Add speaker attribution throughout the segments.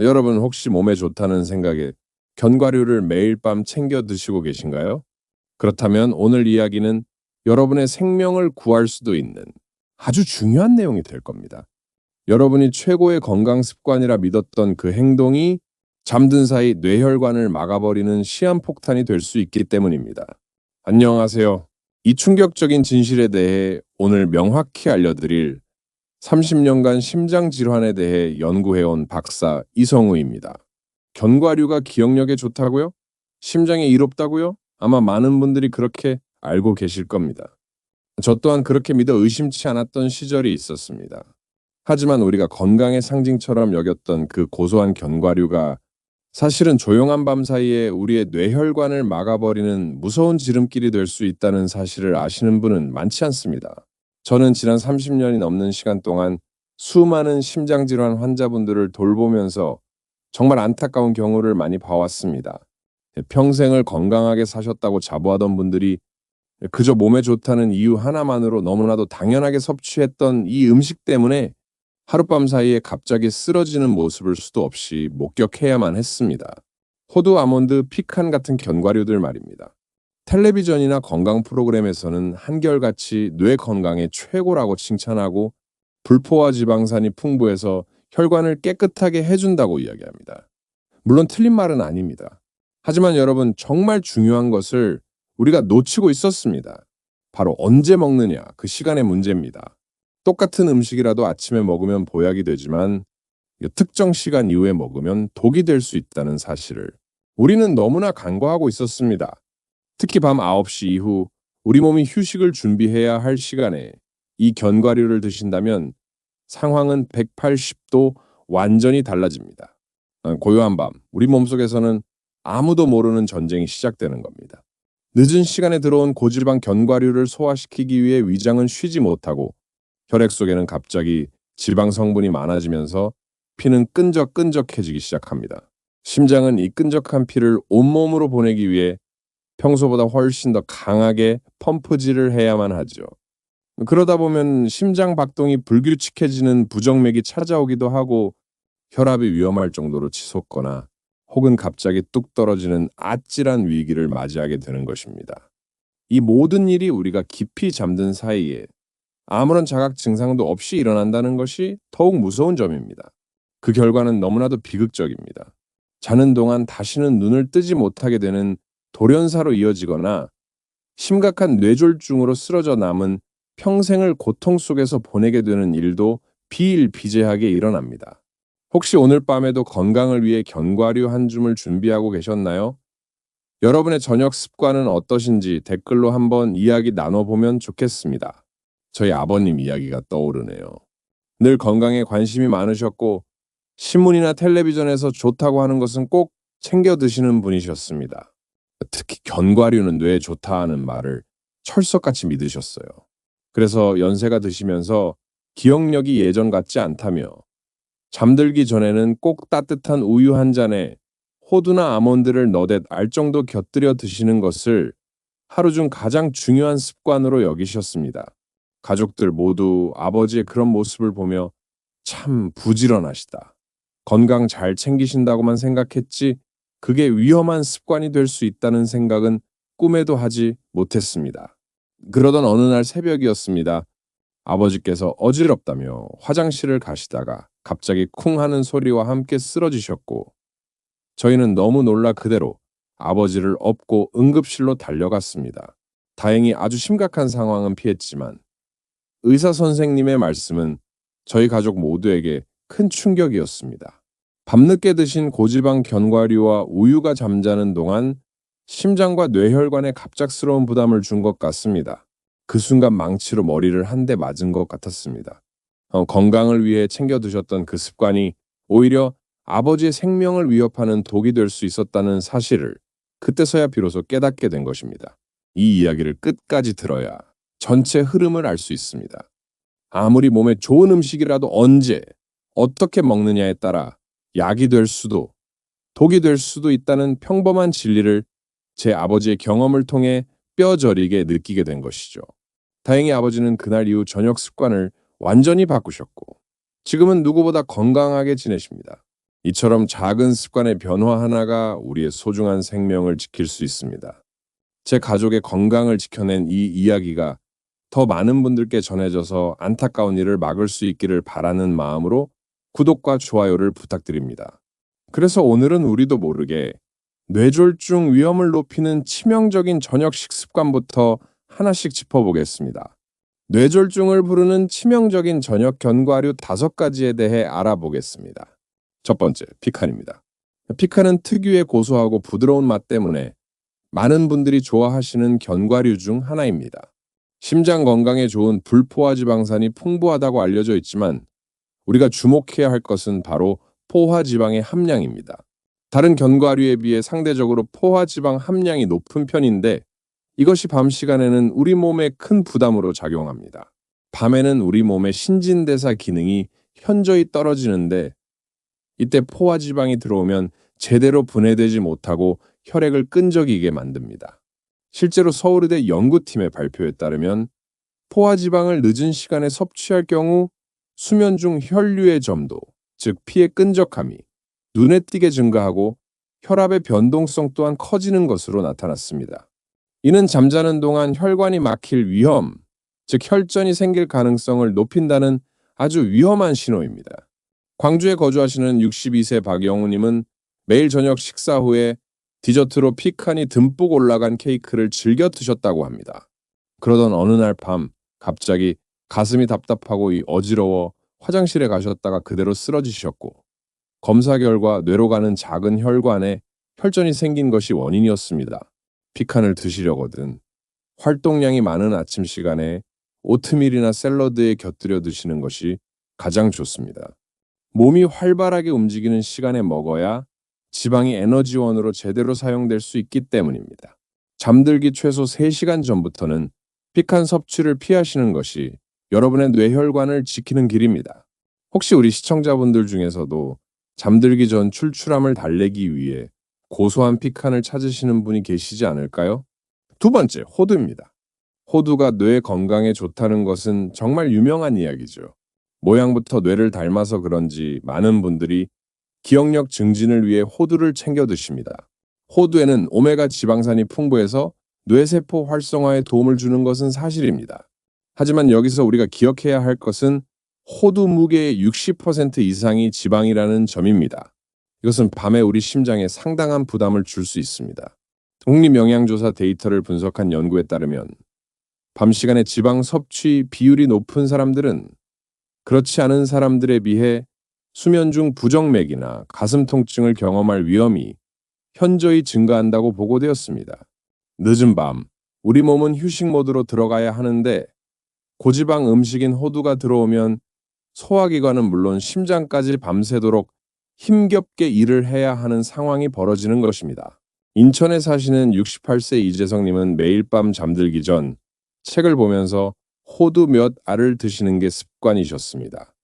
Speaker 1: 여러분 혹시 몸에 좋다는 생각에 견과류를 매일 밤 챙겨 드시고 계신가요? 그렇다면 오늘 이야기는 여러분의 생명을 구할 수도 있는 아주 중요한 내용이 될 겁니다. 여러분이 최고의 건강 습관이라 믿었던 그 행동이 잠든 사이 뇌혈관을 막아버리는 시한폭탄이 될 수 있기 때문입니다. 안녕하세요. 이 충격적인 진실에 대해 오늘 명확히 알려드릴 30년간 심장 질환에 대해 연구해온 박사 이성우입니다. 견과류가 기억력에 좋다고요? 심장에 이롭다고요? 아마 많은 분들이 그렇게 알고 계실 겁니다. 저 또한 그렇게 믿어 의심치 않았던 시절이 있었습니다. 하지만 우리가 건강의 상징처럼 여겼던 그 고소한 견과류가 사실은 조용한 밤 사이에 우리의 뇌혈관을 막아버리는 무서운 지름길이 될 수 있다는 사실을 아시는 분은 많지 않습니다. 저는 지난 30년이 넘는 시간 동안 수많은 심장질환 환자분들을 돌보면서 정말 안타까운 경우를 많이 봐왔습니다. 평생을 건강하게 사셨다고 자부하던 분들이 그저 몸에 좋다는 이유 하나만으로 너무나도 당연하게 섭취했던 이 음식 때문에 하룻밤 사이에 갑자기 쓰러지는 모습을 수도 없이 목격해야만 했습니다. 호두, 아몬드, 피칸 같은 견과류들 말입니다. 텔레비전이나 건강 프로그램에서는 한결같이 뇌 건강에 최고라고 칭찬하고 불포화 지방산이 풍부해서 혈관을 깨끗하게 해준다고 이야기합니다. 물론 틀린 말은 아닙니다. 하지만 여러분 정말 중요한 것을 우리가 놓치고 있었습니다. 바로 언제 먹느냐 그 시간의 문제입니다. 똑같은 음식이라도 아침에 먹으면 보약이 되지만 특정 시간 이후에 먹으면 독이 될 수 있다는 사실을 우리는 너무나 간과하고 있었습니다. 특히 밤 9시 이후 우리 몸이 휴식을 준비해야 할 시간에 이 견과류를 드신다면 상황은 180도 완전히 달라집니다. 어, 고요한 밤, 우리 몸속에서는 아무도 모르는 전쟁이 시작되는 겁니다. 늦은 시간에 들어온 고질방 견과류를 소화시키기 위해 위장은 쉬지 못하고 혈액 속에는 갑자기 지방 성분이 많아지면서 피는 끈적끈적해지기 시작합니다. 심장은 이 끈적한 피를 온몸으로 보내기 위해 평소보다 훨씬 더 강하게 펌프질을 해야만 하죠. 그러다 보면 심장 박동이 불규칙해지는 부정맥이 찾아오기도 하고 혈압이 위험할 정도로 치솟거나 혹은 갑자기 뚝 떨어지는 아찔한 위기를 맞이하게 되는 것입니다. 이 모든 일이 우리가 깊이 잠든 사이에 아무런 자각 증상도 없이 일어난다는 것이 더욱 무서운 점입니다. 그 결과는 너무나도 비극적입니다. 자는 동안 다시는 눈을 뜨지 못하게 되는 돌연사로 이어지거나 심각한 뇌졸중으로 쓰러져 남은 평생을 고통 속에서 보내게 되는 일도 비일비재하게 일어납니다. 혹시 오늘 밤에도 건강을 위해 견과류 한 줌을 준비하고 계셨나요? 여러분의 저녁 습관은 어떠신지 댓글로 한번 이야기 나눠보면 좋겠습니다. 저희 아버님 이야기가 떠오르네요. 늘 건강에 관심이 많으셨고 신문이나 텔레비전에서 좋다고 하는 것은 꼭 챙겨 드시는 분이셨습니다. 특히 견과류는 뇌에 좋다 하는 말을 철석같이 믿으셨어요. 그래서 연세가 드시면서 기억력이 예전 같지 않다며 잠들기 전에는 꼭 따뜻한 우유 한 잔에 호두나 아몬드를 너댓 알 정도 곁들여 드시는 것을 하루 중 가장 중요한 습관으로 여기셨습니다. 가족들 모두 아버지의 그런 모습을 보며 참 부지런하시다. 건강 잘 챙기신다고만 생각했지 그게 위험한 습관이 될 수 있다는 생각은 꿈에도 하지 못했습니다. 그러던 어느 날 새벽이었습니다. 아버지께서 어지럽다며 화장실을 가시다가 갑자기 쿵 하는 소리와 함께 쓰러지셨고 저희는 너무 놀라 그대로 아버지를 업고 응급실로 달려갔습니다. 다행히 아주 심각한 상황은 피했지만 의사 선생님의 말씀은 저희 가족 모두에게 큰 충격이었습니다. 밤늦게 드신 고지방 견과류와 우유가 잠자는 동안 심장과 뇌혈관에 갑작스러운 부담을 준 것 같습니다. 그 순간 망치로 머리를 한 대 맞은 것 같았습니다. 어, 건강을 위해 챙겨 드셨던 그 습관이 오히려 아버지의 생명을 위협하는 독이 될 수 있었다는 사실을 그때서야 비로소 깨닫게 된 것입니다. 이 이야기를 끝까지 들어야 전체 흐름을 알 수 있습니다. 아무리 몸에 좋은 음식이라도 언제, 어떻게 먹느냐에 따라 약이 될 수도, 독이 될 수도 있다는 평범한 진리를 제 아버지의 경험을 통해 뼈저리게 느끼게 된 것이죠. 다행히 아버지는 그날 이후 저녁 습관을 완전히 바꾸셨고 지금은 누구보다 건강하게 지내십니다. 이처럼 작은 습관의 변화 하나가 우리의 소중한 생명을 지킬 수 있습니다. 제 가족의 건강을 지켜낸 이 이야기가 더 많은 분들께 전해져서 안타까운 일을 막을 수 있기를 바라는 마음으로 구독과 좋아요를 부탁드립니다. 그래서 오늘은 우리도 모르게 뇌졸중 위험을 높이는 치명적인 저녁 식습관부터 하나씩 짚어보겠습니다. 뇌졸중을 부르는 치명적인 저녁 견과류 다섯 가지에 대해 알아보겠습니다. 첫 번째, 피칸입니다. 피칸은 특유의 고소하고 부드러운 맛 때문에 많은 분들이 좋아하시는 견과류 중 하나입니다. 심장 건강에 좋은 불포화 지방산이 풍부하다고 알려져 있지만 우리가 주목해야 할 것은 바로 포화 지방의 함량입니다. 다른 견과류에 비해 상대적으로 포화 지방 함량이 높은 편인데 이것이 밤 시간에는 우리 몸에 큰 부담으로 작용합니다. 밤에는 우리 몸의 신진대사 기능이 현저히 떨어지는데 이때 포화 지방이 들어오면 제대로 분해되지 못하고 혈액을 끈적이게 만듭니다. 실제로 서울의대 연구팀의 발표에 따르면 포화 지방을 늦은 시간에 섭취할 경우 수면 중 혈류의 점도, 즉 피의 끈적함이 눈에 띄게 증가하고 혈압의 변동성 또한 커지는 것으로 나타났습니다. 이는 잠자는 동안 혈관이 막힐 위험, 즉 혈전이 생길 가능성을 높인다는 아주 위험한 신호입니다. 광주에 거주하시는 62세 박영우님은 매일 저녁 식사 후에 디저트로 피칸이 듬뿍 올라간 케이크를 즐겨 드셨다고 합니다. 그러던 어느 날 밤 갑자기 가슴이 답답하고 이 어지러워 화장실에 가셨다가 그대로 쓰러지셨고 검사 결과 뇌로 가는 작은 혈관에 혈전이 생긴 것이 원인이었습니다. 피칸을 드시려거든 활동량이 많은 아침 시간에 오트밀이나 샐러드에 곁들여 드시는 것이 가장 좋습니다. 몸이 활발하게 움직이는 시간에 먹어야 지방이 에너지원으로 제대로 사용될 수 있기 때문입니다. 잠들기 최소 3시간 전부터는 피칸 섭취를 피하시는 것이 여러분의 뇌혈관을 지키는 길입니다. 혹시 우리 시청자분들 중에서도 잠들기 전 출출함을 달래기 위해 고소한 피칸을 찾으시는 분이 계시지 않을까요? 두 번째, 호두입니다. 호두가 뇌 건강에 좋다는 것은 정말 유명한 이야기죠. 모양부터 뇌를 닮아서 그런지 많은 분들이 기억력 증진을 위해 호두를 챙겨 드십니다. 호두에는 오메가 지방산이 풍부해서 뇌세포 활성화에 도움을 주는 것은 사실입니다. 하지만 여기서 우리가 기억해야 할 것은 호두 무게의 60% 이상이 지방이라는 점입니다. 이것은 밤에 우리 심장에 상당한 부담을 줄 수 있습니다. 독립영양조사 데이터를 분석한 연구에 따르면 밤 시간에 지방 섭취 비율이 높은 사람들은 그렇지 않은 사람들에 비해 수면 중 부정맥이나 가슴 통증을 경험할 위험이 현저히 증가한다고 보고되었습니다. 늦은 밤, 우리 몸은 휴식 모드로 들어가야 하는데 고지방 음식인 호두가 들어오면 소화기관은 물론 심장까지 밤새도록 힘겹게 일을 해야 하는 상황이 벌어지는 것입니다. 인천에 사시는 68세 이재성님은 매일 밤 잠들기 전 책을 보면서 호두 몇 알을 드시는 게 습관이셨습니다.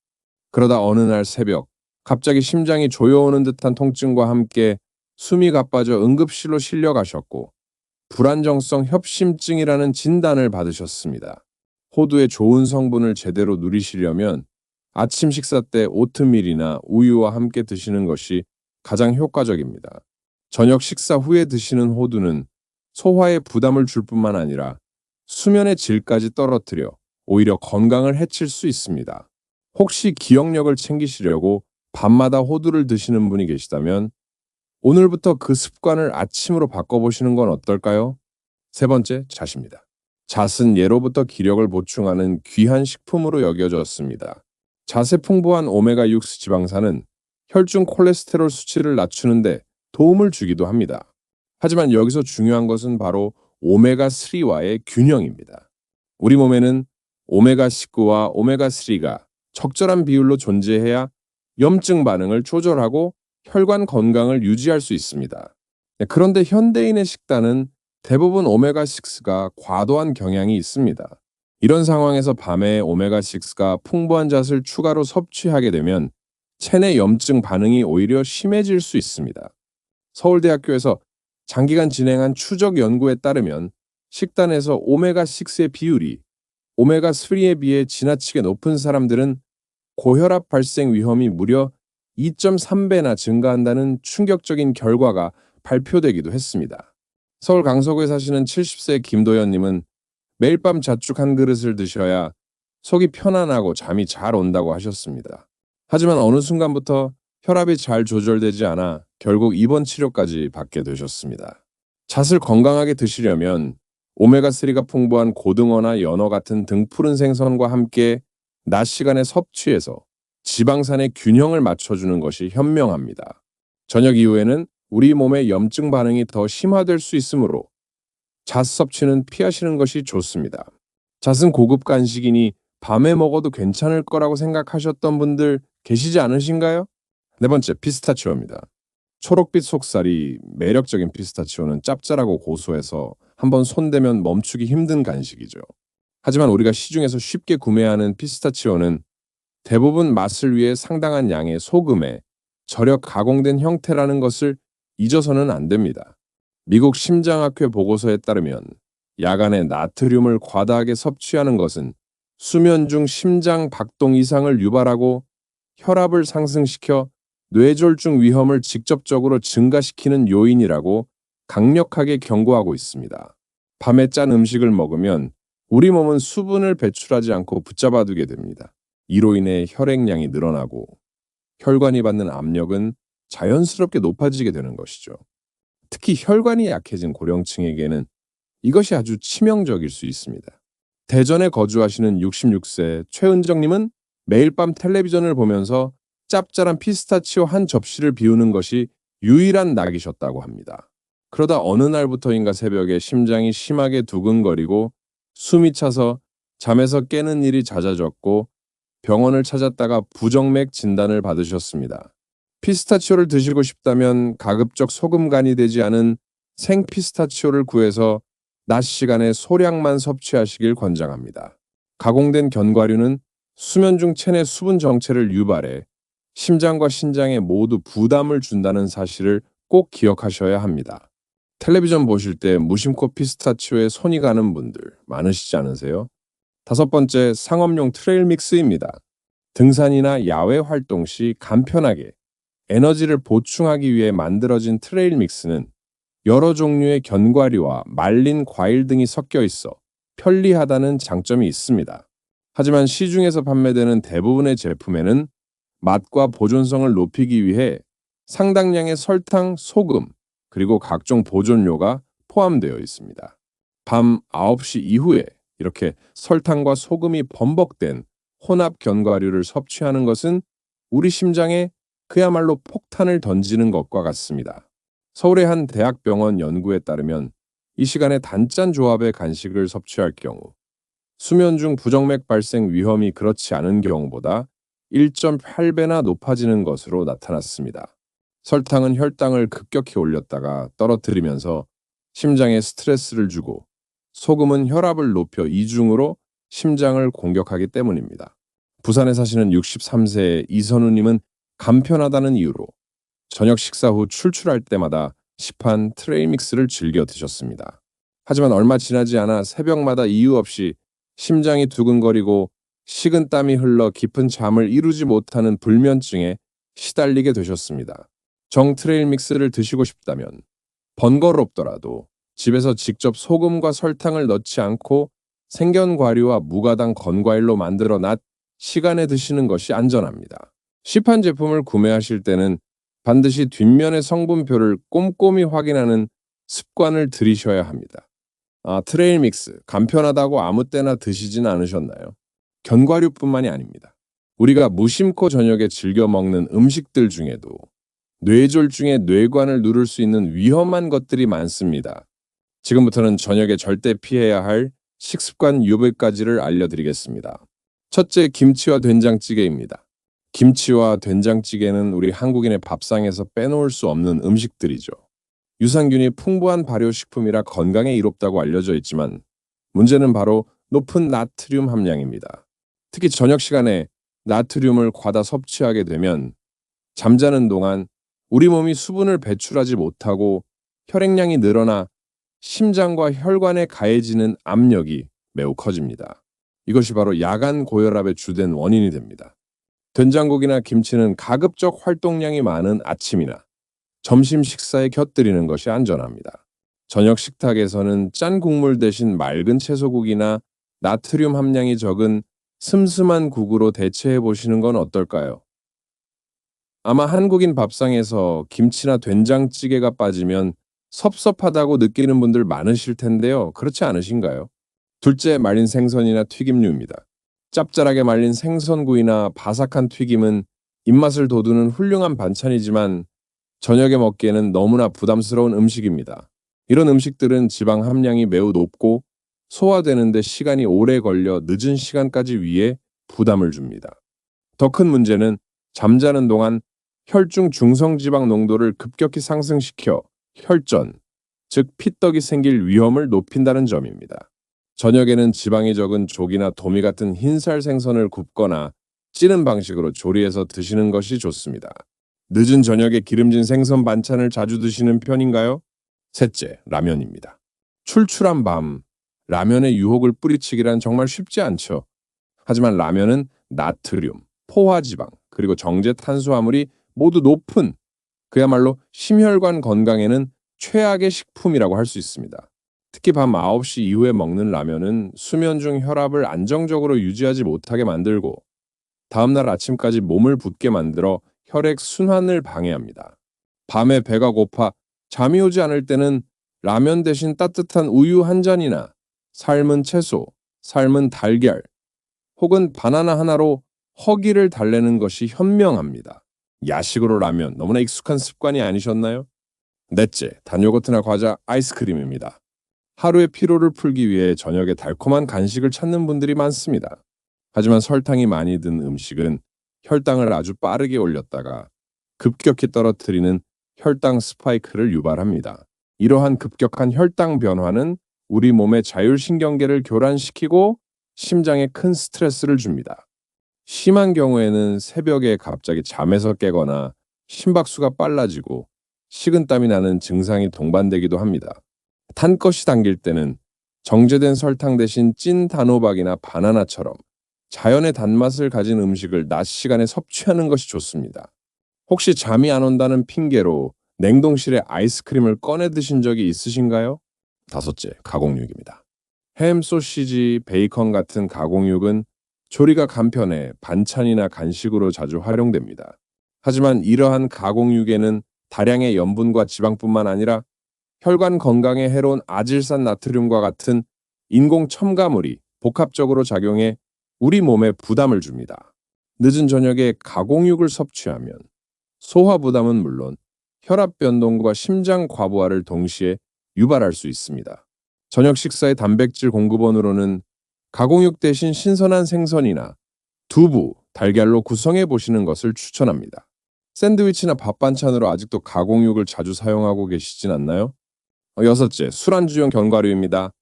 Speaker 1: 그러다 어느 날 새벽 갑자기 심장이 조여오는 듯한 통증과 함께 숨이 가빠져 응급실로 실려가셨고 불안정성 협심증이라는 진단을 받으셨습니다. 호두의 좋은 성분을 제대로 누리시려면 아침 식사 때 오트밀이나 우유와 함께 드시는 것이 가장 효과적입니다. 저녁 식사 후에 드시는 호두는 소화에 부담을 줄 뿐만 아니라 수면의 질까지 떨어뜨려 오히려 건강을 해칠 수 있습니다. 혹시 기억력을 챙기시려고 밤마다 호두를 드시는 분이 계시다면 오늘부터 그 습관을 아침으로 바꿔보시는 건 어떨까요? 세 번째, 잣입니다. 잣은 예로부터 기력을 보충하는 귀한 식품으로 여겨졌습니다. 잣에 풍부한 오메가6 지방산은 혈중 콜레스테롤 수치를 낮추는데 도움을 주기도 합니다. 하지만 여기서 중요한 것은 바로 오메가3와의 균형입니다. 우리 몸에는 오메가19와 오메가3가 적절한 비율로 존재해야 염증 반응을 조절하고 혈관 건강을 유지할 수 있습니다. 네, 그런데 현대인의 식단은 대부분 오메가6가 과도한 경향이 있습니다. 이런 상황에서 밤에 오메가6가 풍부한 잣을 추가로 섭취하게 되면 체내 염증 반응이 오히려 심해질 수 있습니다. 서울대학교에서 장기간 진행한 추적 연구에 따르면 식단에서 오메가6의 비율이 오메가3에 비해 지나치게 높은 사람들은 고혈압 발생 위험이 무려 2.3배나 증가한다는 충격적인 결과가 발표되기도 했습니다. 서울 강서구에 사시는 70세 김도현님은 매일 밤 자축 한 그릇을 드셔야 속이 편안하고 잠이 잘 온다고 하셨습니다. 하지만 어느 순간부터 혈압이 잘 조절되지 않아 결국 입원 치료까지 받게 되셨습니다. 잣을 건강하게 드시려면 오메가3가 풍부한 고등어나 연어 같은 등푸른 생선과 함께 낮 시간에 섭취해서 지방산의 균형을 맞춰주는 것이 현명합니다. 저녁 이후에는 우리 몸의 염증 반응이 더 심화될 수 있으므로 잣 섭취는 피하시는 것이 좋습니다. 잣은 고급 간식이니 밤에 먹어도 괜찮을 거라고 생각하셨던 분들 계시지 않으신가요? 네 번째, 피스타치오입니다. 초록빛 속살이 매력적인 피스타치오는 짭짤하고 고소해서 한번 손대면 멈추기 힘든 간식이죠. 하지만 우리가 시중에서 쉽게 구매하는 피스타치오는 대부분 맛을 위해 상당한 양의 소금에 절여 가공된 형태라는 것을 잊어서는 안 됩니다. 미국 심장학회 보고서에 따르면 야간에 나트륨을 과다하게 섭취하는 것은 수면 중 심장 박동 이상을 유발하고 혈압을 상승시켜 뇌졸중 위험을 직접적으로 증가시키는 요인이라고 강력하게 경고하고 있습니다. 밤에 짠 음식을 먹으면 우리 몸은 수분을 배출하지 않고 붙잡아두게 됩니다. 이로 인해 혈액량이 늘어나고 혈관이 받는 압력은 자연스럽게 높아지게 되는 것이죠. 특히 혈관이 약해진 고령층에게는 이것이 아주 치명적일 수 있습니다. 대전에 거주하시는 66세 최은정님은 매일 밤 텔레비전을 보면서 짭짤한 피스타치오 한 접시를 비우는 것이 유일한 낙이셨다고 합니다. 그러다 어느 날부터인가 새벽에 심장이 심하게 두근거리고 숨이 차서 잠에서 깨는 일이 잦아졌고 병원을 찾았다가 부정맥 진단을 받으셨습니다. 피스타치오를 드시고 싶다면 가급적 소금 간이 되지 않은 생 피스타치오를 구해서 낮 시간에 소량만 섭취하시길 권장합니다. 가공된 견과류는 수면 중 체내 수분 정체를 유발해 심장과 신장에 모두 부담을 준다는 사실을 꼭 기억하셔야 합니다. 텔레비전 보실 때 무심코 피스타치오에 손이 가는 분들 많으시지 않으세요? 다섯 번째, 상업용 트레일 믹스입니다. 등산이나 야외 활동 시 간편하게 에너지를 보충하기 위해 만들어진 트레일 믹스는 여러 종류의 견과류와 말린 과일 등이 섞여 있어 편리하다는 장점이 있습니다. 하지만 시중에서 판매되는 대부분의 제품에는 맛과 보존성을 높이기 위해 상당량의 설탕, 소금, 그리고 각종 보존료가 포함되어 있습니다. 밤 9시 이후에 이렇게 설탕과 소금이 범벅된 혼합 견과류를 섭취하는 것은 우리 심장에 그야말로 폭탄을 던지는 것과 같습니다. 서울의 한 대학병원 연구에 따르면 이 시간에 단짠 조합의 간식을 섭취할 경우 수면 중 부정맥 발생 위험이 그렇지 않은 경우보다 1.8배나 높아지는 것으로 나타났습니다. 설탕은 혈당을 급격히 올렸다가 떨어뜨리면서 심장에 스트레스를 주고 소금은 혈압을 높여 이중으로 심장을 공격하기 때문입니다. 부산에 사시는 63세의 이선우님은 간편하다는 이유로 저녁 식사 후 출출할 때마다 시판 트레이 믹스를 즐겨 드셨습니다. 하지만 얼마 지나지 않아 새벽마다 이유 없이 심장이 두근거리고 식은 땀이 흘러 깊은 잠을 이루지 못하는 불면증에 시달리게 되셨습니다. 정 트레일 믹스를 드시고 싶다면 번거롭더라도 집에서 직접 소금과 설탕을 넣지 않고 생견 과류와 무가당 건과일로 만들어 놨 시간에 드시는 것이 안전합니다. 시판 제품을 구매하실 때는 반드시 뒷면의 성분표를 꼼꼼히 확인하는 습관을 들이셔야 합니다. 아, 트레일 믹스, 간편하다고 아무 때나 드시진 않으셨나요? 견과류뿐만이 아닙니다. 우리가 무심코 저녁에 즐겨 먹는 음식들 중에도 뇌졸중의 뇌관을 누를 수 있는 위험한 것들이 많습니다. 지금부터는 저녁에 절대 피해야 할 식습관 유배까지를 알려드리겠습니다. 첫째, 김치와 된장찌개입니다. 김치와 된장찌개는 우리 한국인의 밥상에서 빼놓을 수 없는 음식들이죠. 유산균이 풍부한 발효식품이라 건강에 이롭다고 알려져 있지만 문제는 바로 높은 나트륨 함량입니다. 특히 저녁 시간에 나트륨을 과다 섭취하게 되면 잠자는 동안 우리 몸이 수분을 배출하지 못하고 혈액량이 늘어나 심장과 혈관에 가해지는 압력이 매우 커집니다. 이것이 바로 야간 고혈압의 주된 원인이 됩니다. 된장국이나 김치는 가급적 활동량이 많은 아침이나 점심 식사에 곁들이는 것이 안전합니다. 저녁 식탁에서는 짠 국물 대신 맑은 채소국이나 나트륨 함량이 적은 슴슴한 국으로 대체해 보시는 건 어떨까요? 아마 한국인 밥상에서 김치나 된장찌개가 빠지면 섭섭하다고 느끼는 분들 많으실 텐데요. 그렇지 않으신가요? 둘째, 말린 생선이나 튀김류입니다. 짭짤하게 말린 생선구이나 바삭한 튀김은 입맛을 돋우는 훌륭한 반찬이지만 저녁에 먹기에는 너무나 부담스러운 음식입니다. 이런 음식들은 지방 함량이 매우 높고 소화되는데 시간이 오래 걸려 늦은 시간까지 위해 부담을 줍니다. 더 큰 문제는 잠자는 동안 혈중 중성지방 농도를 급격히 상승시켜 혈전, 즉 피떡이 생길 위험을 높인다는 점입니다. 저녁에는 지방이 적은 조기나 도미 같은 흰살 생선을 굽거나 찌는 방식으로 조리해서 드시는 것이 좋습니다. 늦은 저녁에 기름진 생선 반찬을 자주 드시는 편인가요? 셋째, 라면입니다. 출출한 밤, 라면의 유혹을 뿌리치기란 정말 쉽지 않죠. 하지만 라면은 나트륨, 포화지방, 그리고 정제 탄수화물이 모두 높은 그야말로 심혈관 건강에는 최악의 식품이라고 할 수 있습니다. 특히 밤 9시 이후에 먹는 라면은 수면 중 혈압을 안정적으로 유지하지 못하게 만들고 다음날 아침까지 몸을 붓게 만들어 혈액 순환을 방해합니다. 밤에 배가 고파 잠이 오지 않을 때는 라면 대신 따뜻한 우유 한 잔이나 삶은 채소, 삶은 달걀 혹은 바나나 하나로 허기를 달래는 것이 현명합니다. 야식으로 라면 너무나 익숙한 습관이 아니셨나요? 넷째, 단요거트나 과자, 아이스크림입니다. 하루의 피로를 풀기 위해 저녁에 달콤한 간식을 찾는 분들이 많습니다. 하지만 설탕이 많이 든 음식은 혈당을 아주 빠르게 올렸다가 급격히 떨어뜨리는 혈당 스파이크를 유발합니다. 이러한 급격한 혈당 변화는 우리 몸의 자율신경계를 교란시키고 심장에 큰 스트레스를 줍니다. 심한 경우에는 새벽에 갑자기 잠에서 깨거나 심박수가 빨라지고 식은땀이 나는 증상이 동반되기도 합니다. 탄 것이 당길 때는 정제된 설탕 대신 찐 단호박이나 바나나처럼 자연의 단맛을 가진 음식을 낮 시간에 섭취하는 것이 좋습니다. 혹시 잠이 안 온다는 핑계로 냉동실에 아이스크림을 꺼내 드신 적이 있으신가요? 다섯째, 가공육입니다. 햄, 소시지, 베이컨 같은 가공육은 조리가 간편해 반찬이나 간식으로 자주 활용됩니다. 하지만 이러한 가공육에는 다량의 염분과 지방뿐만 아니라 혈관 건강에 해로운 아질산 나트륨과 같은 인공 첨가물이 복합적으로 작용해 우리 몸에 부담을 줍니다. 늦은 저녁에 가공육을 섭취하면 소화 부담은 물론 혈압 변동과 심장 과부하를 동시에 유발할 수 있습니다. 저녁 식사의 단백질 공급원으로는 가공육 대신 신선한 생선이나 두부, 달걀로 구성해 보시는 것을 추천합니다. 샌드위치나 밥 반찬으로 아직도 가공육을 자주 사용하고 계시진 않나요? 어, 여섯째, 술안주용 견과류입니다.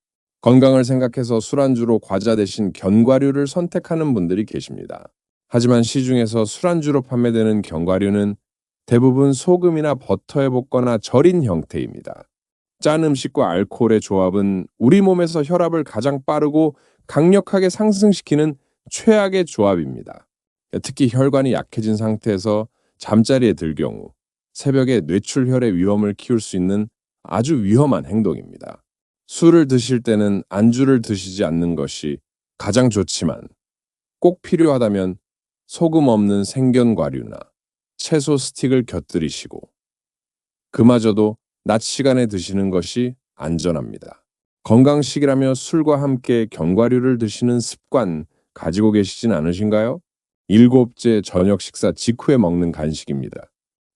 Speaker 1: 건강을 생각해서 술안주로 과자 대신 견과류를 선택하는 분들이 계십니다. 하지만 시중에서 술안주로 판매되는 견과류는 대부분 소금이나 버터에 볶거나 절인 형태입니다. 짠 음식과 알코올의 조합은 우리 몸에서 혈압을 가장 빠르고 강력하게 상승시키는 최악의 조합입니다. 특히 혈관이 약해진 상태에서 잠자리에 들 경우 새벽에 뇌출혈의 위험을 키울 수 있는 아주 위험한 행동입니다. 술을 드실 때는 안주를 드시지 않는 것이 가장 좋지만 꼭 필요하다면 소금 없는 생견과류나 채소 스틱을 곁들이시고 그마저도 낮 시간에 드시는 것이 안전합니다. 건강식이라며 술과 함께 견과류를 드시는 습관 가지고 계시진 않으신가요? 일곱째 저녁 식사 직후에 먹는 간식입니다.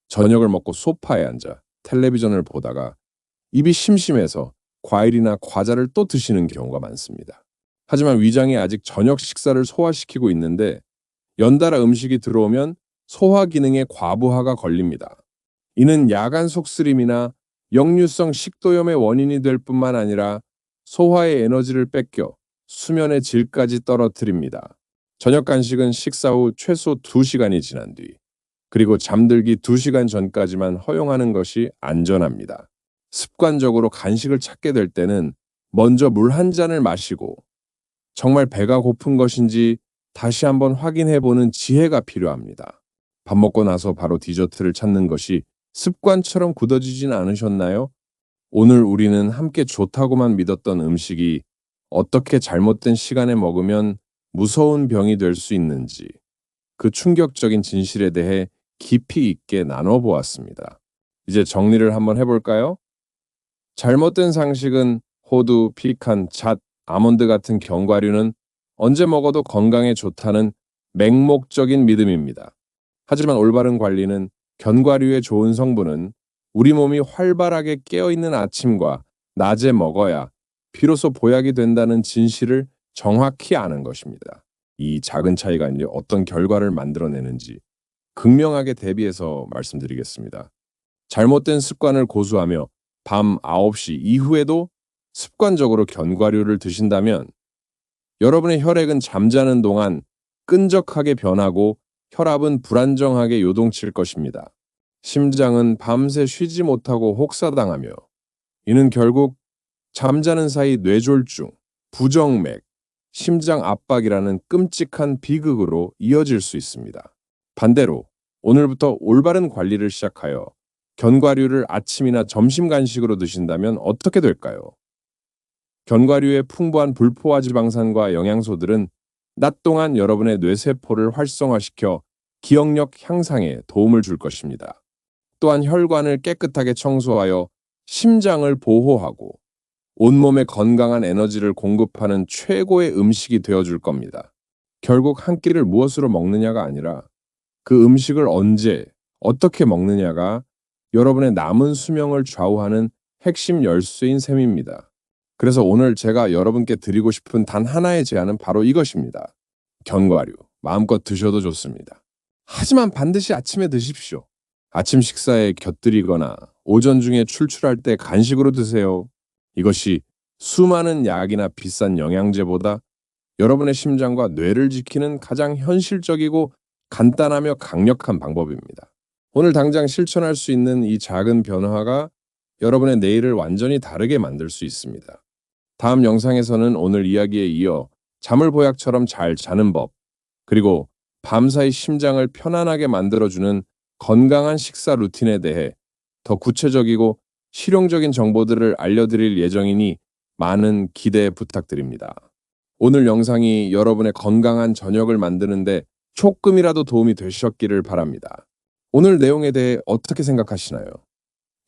Speaker 1: 저녁을 먹고 소파에 앉아 텔레비전을 보다가 입이 심심해서 과일이나 과자를 또 드시는 경우가 많습니다. 하지만 위장이 아직 저녁 식사를 소화시키고 있는데 연달아 음식이 들어오면 소화 기능에 과부하가 걸립니다. 이는 야간 속쓰림이나 역류성 식도염의 원인이 될 뿐만 아니라 소화의 에너지를 뺏겨 수면의 질까지 떨어뜨립니다. 저녁 간식은 식사 후 최소 2시간이 지난 뒤 그리고 잠들기 2시간 전까지만 허용하는 것이 안전합니다. 습관적으로 간식을 찾게 될 때는 먼저 물 한 잔을 마시고 정말 배가 고픈 것인지 다시 한번 확인해 보는 지혜가 필요합니다. 밥 먹고 나서 바로 디저트를 찾는 것이 습관처럼 굳어지진 않으셨나요? 오늘 우리는 함께 좋다고만 믿었던 음식이 어떻게 잘못된 시간에 먹으면 무서운 병이 될 수 있는지 그 충격적인 진실에 대해 깊이 있게 나눠보았습니다. 이제 정리를 한번 해볼까요? 잘못된 상식은 호두, 피칸, 잣, 아몬드 같은 견과류는 언제 먹어도 건강에 좋다는 맹목적인 믿음입니다. 하지만 올바른 관리는 견과류의 좋은 성분은 우리 몸이 활발하게 깨어있는 아침과 낮에 먹어야 비로소 보약이 된다는 진실을 정확히 아는 것입니다. 이 작은 차이가 이제 어떤 결과를 만들어내는지 극명하게 대비해서 말씀드리겠습니다. 잘못된 습관을 고수하며 밤 9시 이후에도 습관적으로 견과류를 드신다면 여러분의 혈액은 잠자는 동안 끈적하게 변하고 혈압은 불안정하게 요동칠 것입니다. 심장은 밤새 쉬지 못하고 혹사당하며 이는 결국 잠자는 사이 뇌졸중, 부정맥, 심장 압박이라는 끔찍한 비극으로 이어질 수 있습니다. 반대로 오늘부터 올바른 관리를 시작하여 견과류를 아침이나 점심 간식으로 드신다면 어떻게 될까요? 견과류의 풍부한 불포화 지방산과 영양소들은 낮 동안 여러분의 뇌세포를 활성화시켜 기억력 향상에 도움을 줄 것입니다. 또한 혈관을 깨끗하게 청소하여 심장을 보호하고 온몸에 건강한 에너지를 공급하는 최고의 음식이 되어줄 겁니다. 결국 한 끼를 무엇으로 먹느냐가 아니라 그 음식을 언제, 어떻게 먹느냐가 여러분의 남은 수명을 좌우하는 핵심 열쇠인 셈입니다. 그래서 오늘 제가 여러분께 드리고 싶은 단 하나의 제안은 바로 이것입니다. 견과류, 마음껏 드셔도 좋습니다. 하지만 반드시 아침에 드십시오. 아침 식사에 곁들이거나 오전 중에 출출할 때 간식으로 드세요. 이것이 수많은 약이나 비싼 영양제보다 여러분의 심장과 뇌를 지키는 가장 현실적이고 간단하며 강력한 방법입니다. 오늘 당장 실천할 수 있는 이 작은 변화가 여러분의 내일을 완전히 다르게 만들 수 있습니다. 다음 영상에서는 오늘 이야기에 이어 잠을 보약처럼 잘 자는 법, 그리고 밤사이 심장을 편안하게 만들어주는 건강한 식사 루틴에 대해 더 구체적이고 실용적인 정보들을 알려드릴 예정이니 많은 기대 부탁드립니다. 오늘 영상이 여러분의 건강한 저녁을 만드는데 조금이라도 도움이 되셨기를 바랍니다. 오늘 내용에 대해 어떻게 생각하시나요?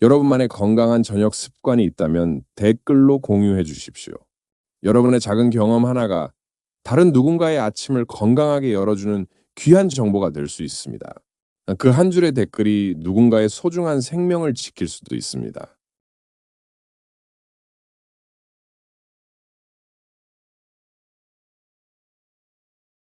Speaker 1: 여러분만의 건강한 저녁 습관이 있다면 댓글로 공유해 주십시오. 여러분의 작은 경험 하나가 다른 누군가의 아침을 건강하게 열어주는 귀한 정보가 될 수 있습니다. 그 한 줄의 댓글이 누군가의 소중한 생명을 지킬 수도 있습니다.